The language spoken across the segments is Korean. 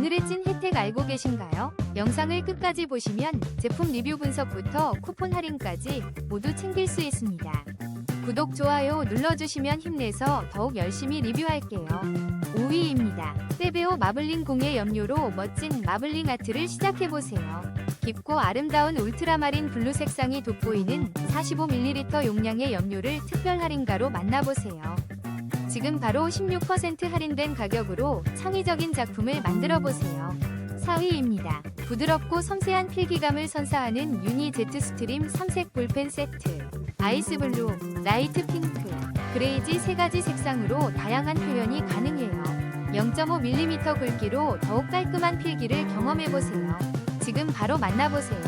오늘의 찐 혜택 알고 계신가요? 영상을 끝까지 보시면 제품 리뷰 분석부터 쿠폰 할인까지 모두 챙길 수 있습니다. 구독, 좋아요 눌러주시면 힘내서 더욱 열심히 리뷰할게요. 5위입니다. 세베오 마블링 공예 염료로 멋진 마블링 아트를 시작해보세요. 깊고 아름다운 울트라마린 블루 색상이 돋보이는 45ml 용량의 염료를 특별 할인가로 만나보세요. 지금 바로 16% 할인된 가격으로 창의적인 작품을 만들어 보세요. 4위입니다. 부드럽고 섬세한 필기감을 선사하는 유니 제트 스트림 3색 볼펜 세트. 아이스 블루, 라이트 핑크, 그레이지 세 가지 색상으로 다양한 표현이 가능해요. 0.5mm 굵기로 더욱 깔끔한 필기를 경험해 보세요. 지금 바로 만나보세요.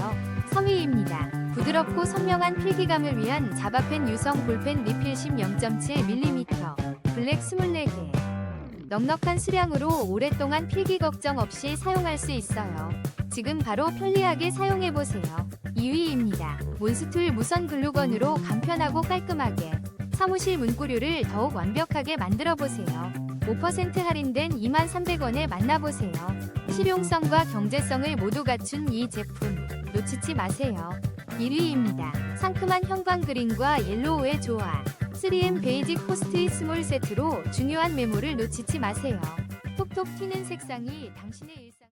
3위입니다. 부드럽고 선명한 필기감을 위한 자바펜 유성 볼펜 리필심 0.7mm 블랙 24개 넉넉한 수량으로 오랫동안 필기 걱정 없이 사용할 수 있어요. 지금 바로 편리하게 사용해보세요. 2위입니다. 몬스툴 무선 글루건으로 간편하고 깔끔하게 사무실 문구류를 더욱 완벽하게 만들어보세요. 5% 할인된 23,300원에 만나보세요. 실용성과 경제성을 모두 갖춘 이 제품 놓치지 마세요. 1위입니다. 상큼한 형광 그린과 옐로우의 조화 3M 베이직 포스트잇 스몰 세트로 중요한 메모를 놓치지 마세요. 톡톡 튀는 색상이 당신의 일상